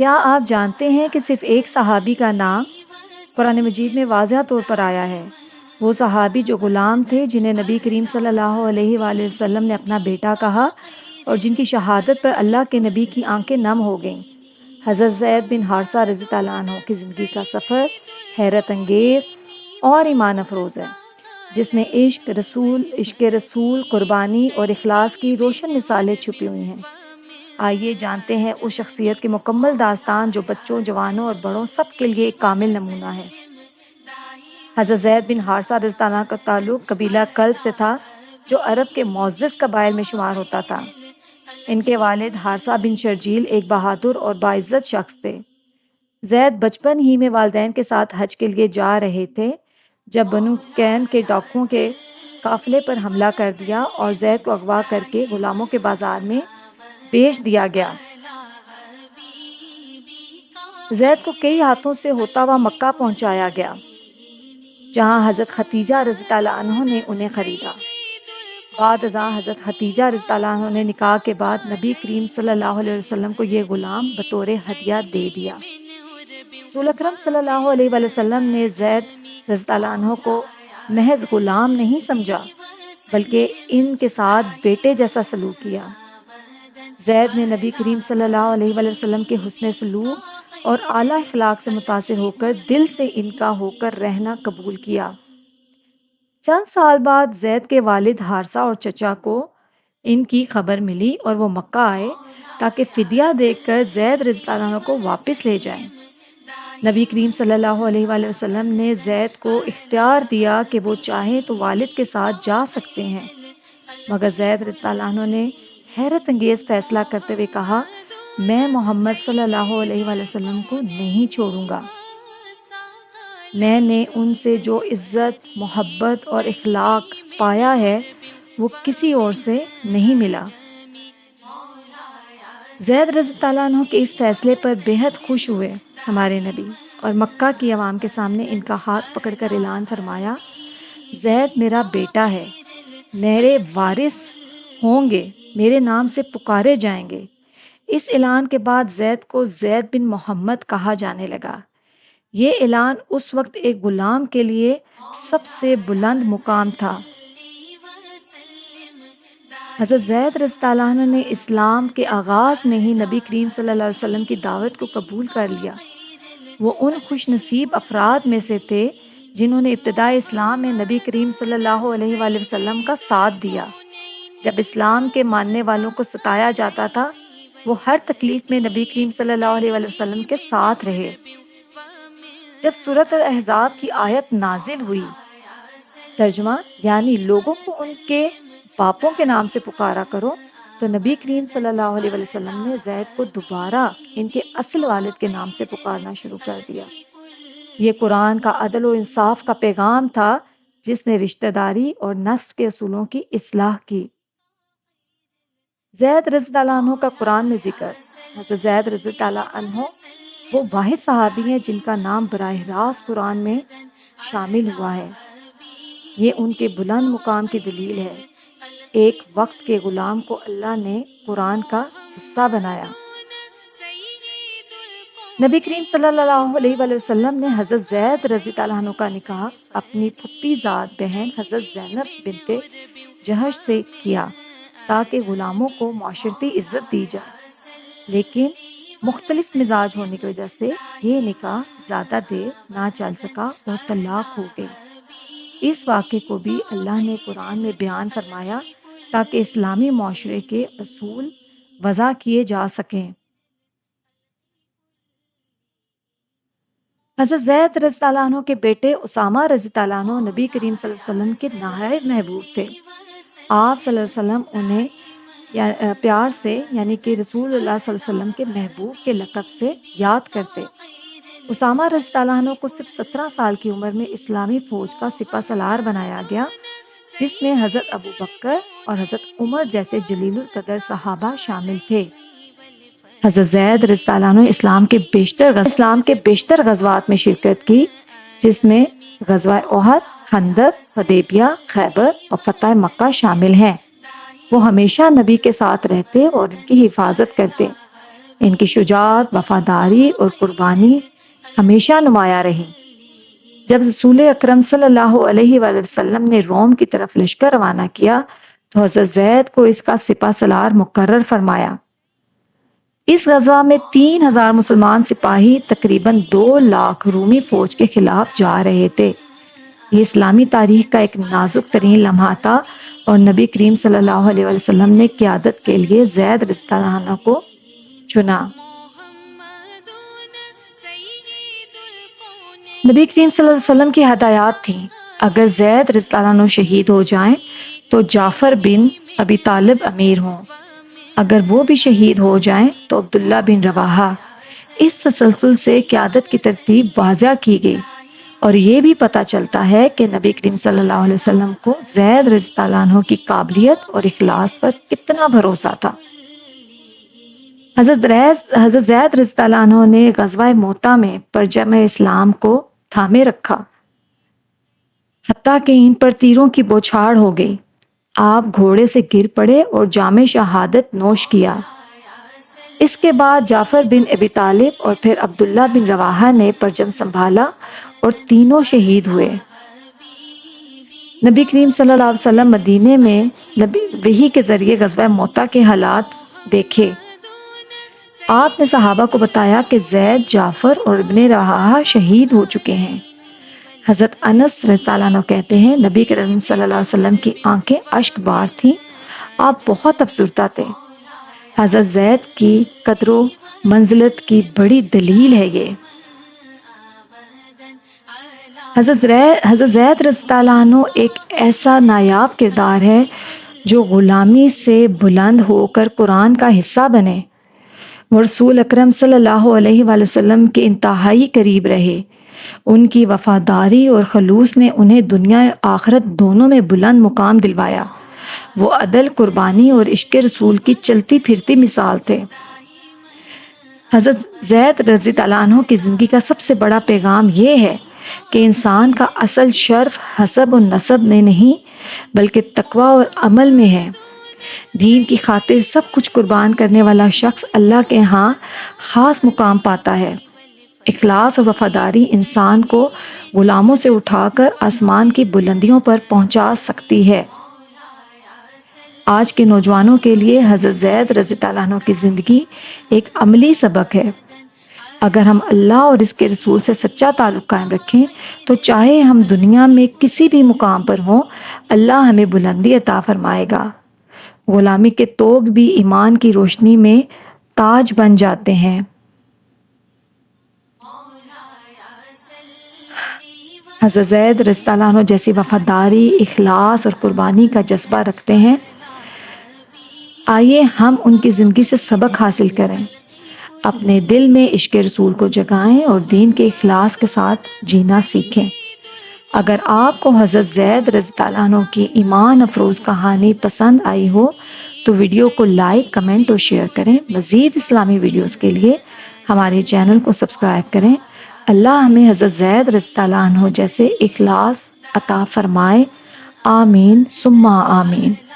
کیا آپ جانتے ہیں کہ صرف ایک صحابی کا نام قرآن مجید میں واضح طور پر آیا ہے؟ وہ صحابی جو غلام تھے جنہیں نبی کریم صلی اللہ علیہ وآلہ وسلم نے اپنا بیٹا کہا اور جن کی شہادت پر اللہ کے نبی کی آنکھیں نم ہو گئیں۔ حضرت زید بن حارثہ رضی اللہ عنہ کی زندگی کا سفر حیرت انگیز اور ایمان افروز ہے، جس میں عشق رسول عشق رسول، قربانی اور اخلاص کی روشن مثالیں چھپی ہوئی ہیں۔ آئیے جانتے ہیں اس شخصیت کی مکمل داستان جو بچوں، جوانوں اور بڑوں سب کے لیے ایک کامل نمونہ ہے۔ حضرت زید بن حارثہ رضی اللہ کا تعلق قبیلہ کلب سے تھا جو عرب کے معزز قبائل میں شمار ہوتا تھا۔ ان کے والد حارثہ بن شرجیل ایک بہادر اور باعزت شخص تھے۔ زید بچپن ہی میں والدین کے ساتھ حج کے لیے جا رہے تھے، جب بنو کین کے ڈاکوؤں کے قافلے پر حملہ کر دیا اور زید کو اغوا کر کے غلاموں کے بازار میں بیچ دیا گیا۔ زید کو کئی ہاتھوں سے ہوتا ہوا مکہ پہنچایا گیا، جہاں حضرت ختیجہ رضی اللہ عنہ نے انہیں خریدا۔ بعد ازاں حضرت ختیجہ رضی اللہ عنہ نے نکاح کے بعد نبی کریم صلی اللہ علیہ وسلم کو یہ غلام بطور ہدیہ دے دیا۔ رسول اکرم صلی اللہ علیہ وسلم نے زید رضی اللہ عنہ کو محض غلام نہیں سمجھا، بلکہ ان کے ساتھ بیٹے جیسا سلوک کیا۔ زید نے نبی کریم صلی اللہ علیہ وسلم کے حسن سلوک اور اعلیٰ اخلاق سے متاثر ہو کر دل سے ان کا ہو کر رہنا قبول کیا۔ چند سال بعد زید کے والد ہارسہ اور چچا کو ان کی خبر ملی اور وہ مکہ آئے تاکہ فدیہ دیکھ کر زید رضی اللہ عنہ کو واپس لے جائیں۔ نبی کریم صلی اللہ علیہ وآلہ وسلم نے زید کو اختیار دیا کہ وہ چاہیں تو والد کے ساتھ جا سکتے ہیں، مگر زید رضی اللہ عنہ نے حیرت انگیز فیصلہ کرتے ہوئے کہا، میں محمد صلی اللہ علیہ وآلہ وسلم کو نہیں چھوڑوں گا۔ میں نے ان سے جو عزت، محبت اور اخلاق پایا ہے، وہ کسی اور سے نہیں ملا۔ زید رضی اللہ عنہ کے اس فیصلے پر بہت خوش ہوئے ہمارے نبی اور مکہ کی عوام کے سامنے ان کا ہاتھ پکڑ کر اعلان فرمایا، زید میرا بیٹا ہے، میرے وارث ہوں گے۔ میرے نام سے پکارے جائیں گے۔ اس اعلان کے بعد زید کو زید بن محمد کہا جانے لگا۔ یہ اعلان اس وقت ایک غلام کے لیے سب سے بلند مقام تھا۔ حضرت زید رضی اللہ عنہ نے اسلام کے آغاز میں ہی نبی کریم صلی اللہ علیہ وسلم کی دعوت کو قبول کر لیا۔ وہ ان خوش نصیب افراد میں سے تھے جنہوں نے ابتدائی اسلام میں نبی کریم صلی اللہ علیہ وآلہ وسلم کا ساتھ دیا۔ جب اسلام کے ماننے والوں کو ستایا جاتا تھا، وہ ہر تکلیف میں نبی کریم صلی اللہ علیہ وسلم کے ساتھ رہے۔ جب صورت احزاب کی آیت نازل ہوئی، ترجمہ یعنی لوگوں کو ان کے باپوں کے نام سے پکارا کرو، تو نبی کریم صلی اللہ علیہ وسلم نے زید کو دوبارہ ان کے اصل والد کے نام سے پکارنا شروع کر دیا۔ یہ قرآن کا عدل و انصاف کا پیغام تھا، جس نے رشتہ داری اور نصف کے اصولوں کی اصلاح کی۔ زید رضی اللہ عنہ کا قرآن میں ذکر۔ حضرت زید رضی اللہ عنہ وہ واحد صحابی ہیں جن کا نام براہ راست قرآن میں شامل ہوا ہے۔ یہ ان کے بلند مقام کی دلیل ہے۔ ایک وقت کے غلام کو اللہ نے قرآن کا حصہ بنایا۔ نبی کریم صلی اللہ علیہ وآلہ وسلم نے حضرت زید رضی اللہ عنہ کا نکاح اپنی پھپی ذات بہن حضرت زینب بنت جہش سے کیا۔ تاکہ غلاموں کو معاشرتی عزت دی جائے۔ لیکن مختلف مزاج ہونے کی وجہ سے یہ نکاح زیادہ دیر نہ چل سکا اور طلاق ہو گئی۔ اس واقعے کو بھی اللہ نے قرآن میں بیان فرمایا تاکہ اسلامی معاشرے کے اصول وضع کیے جا سکیں۔ حضرت زید رضی اللہ عنہ کے بیٹے اسامہ رضی اللہ عنہ نبی کریم صلی اللہ علیہ وسلم کے نہایت محبوب تھے۔ آپ صلی اللہ علیہ وسلم انہیں پیار سے یعنی کہ رسول اللہ صلی اللہ علیہ وسلم کے محبوب کے لقب سے یاد کرتے۔ اسامہ رضی اللہ عنہ کو صرف سترہ سال کی عمر میں اسلامی فوج کا سپہ سلار بنایا گیا، جس میں حضرت ابو بکر اور حضرت عمر جیسے جلیل القدر صحابہ شامل تھے۔ حضرت زید رضی اللہ عنہ اسلام کے بیشتر اسلام کے بیشتر غزوات میں شرکت کی، جس میں غزوہ احد خندق حدیبیہ خیبر اور فتح مکہ شامل ہیں۔ وہ ہمیشہ نبی کے ساتھ رہتے اور ان کی حفاظت کرتے۔ ان کی شجاعت، وفاداری اور قربانی ہمیشہ نمایاں رہی۔ جب رسول اکرم صلی اللہ علیہ وآلہ وسلم نے روم کی طرف لشکر روانہ کیا تو حضرت زید کو اس کا سپہ سلار مقرر فرمایا۔ اس غزوہ میں تین ہزار مسلمان سپاہی تقریباً دو لاکھ رومی فوج کے خلاف جا رہے تھے۔ یہ اسلامی تاریخ کا ایک نازک ترین لمحہ تھا اور نبی کریم صلی اللہ علیہ وسلم نے قیادت کے لیے زید رضی اللہ کو چنا۔ نبی کریم صلی اللہ علیہ وسلم کی ہدایات تھیں۔ اگر زید رضی اللہ عنہ شہید ہو جائیں تو جعفر بن ابی طالب امیر ہوں۔ اگر وہ بھی شہید ہو جائیں تو عبداللہ بن رواحہ۔ اس تسلسل سے قیادت کی ترتیب واضح کی گئی۔ اور یہ بھی پتہ چلتا ہے کہ نبی کریم صلی اللہ علیہ وسلم کو زید رضی اللہ عنہ کی قابلیت اور اخلاص پر کتنا بھروسہ تھا۔ حضرت ریز حضرت زید رضی اللہ عنہ نے غزوہ موتا میں پرجم اسلام کو تھامے رکھا۔ حتیٰ کہ ان پر تیروں کی بوچھاڑ ہو گئی۔ آپ گھوڑے سے گر پڑے اور جامع شہادت نوش کیا۔ اس کے بعد جعفر بن ابی طالب اور پھر عبداللہ بن رواحہ نے پرجم سنبھالا۔ اور تینوں شہید ہوئے۔ نبی کریم صلی اللہ علیہ وسلم مدینے میں نبی وہی کے ذریعے غزوہ موتا کے حالات دیکھے۔ آپ نے صحابہ کو بتایا کہ زید، جعفر اور ابن رہا شہید ہو چکے ہیں۔ حضرت انس رضی اللہ عنہ کہتے ہیں، نبی کرم صلی اللہ علیہ وسلم کی آنکھیں اشک بار تھیں۔ آپ بہت افسردہ تھے۔ حضرت زید کی قدر و منزلت کی بڑی دلیل ہے یہ۔ حضرت حضرت زید رضی اللہ عنہ ایک ایسا نایاب کردار ہے جو غلامی سے بلند ہو کر قرآن کا حصہ بنے۔ وہ رسول اکرم صلی اللہ علیہ وآلہ وسلم کے انتہائی قریب رہے۔ ان کی وفاداری اور خلوص نے انہیں دنیا آخرت دونوں میں بلند مقام دلوایا۔ وہ عدل، قربانی اور عشق رسول کی چلتی پھرتی مثال تھے۔ حضرت زید رضی اللہ عنہ کی زندگی کا سب سے بڑا پیغام یہ ہے کہ انسان کا اصل شرف حسب و نصب میں نہیں، بلکہ تقوی اور عمل میں ہے۔ دین کی خاطر سب کچھ قربان کرنے والا شخص اللہ کے ہاں خاص مقام پاتا ہے۔ اخلاص اور وفاداری انسان کو غلاموں سے اٹھا کر آسمان کی بلندیوں پر پہنچا سکتی ہے۔ آج کے نوجوانوں کے لیے حضرت زید رضی اللہ عنہ کی زندگی ایک عملی سبق ہے۔ اگر ہم اللہ اور اس کے رسول سے سچا تعلق قائم رکھیں، تو چاہے ہم دنیا میں کسی بھی مقام پر ہوں، اللہ ہمیں بلندی عطا فرمائے گا۔ غلامی کے توگ بھی ایمان کی روشنی میں تاج بن جاتے ہیں۔ حضرت زید رضی اللہ عنہ جیسی وفاداری، اخلاص اور قربانی کا جذبہ رکھتے ہیں۔ آئیے ہم ان کی زندگی سے سبق حاصل کریں۔ اپنے دل میں عشق رسول کو جگائیں اور دین کے اخلاص کے ساتھ جینا سیکھیں۔ اگر آپ کو حضرت زید رضی اللہ عنہ کی ایمان افروز کہانی پسند آئی ہو، تو ویڈیو کو لائک، کمنٹ اور شیئر کریں۔ مزید اسلامی ویڈیوز کے لیے ہمارے چینل کو سبسکرائب کریں۔ اللہ ہمیں حضرت زید رضی اللہ عنہ جیسے اخلاص عطا فرمائے۔ آمین سما آمین۔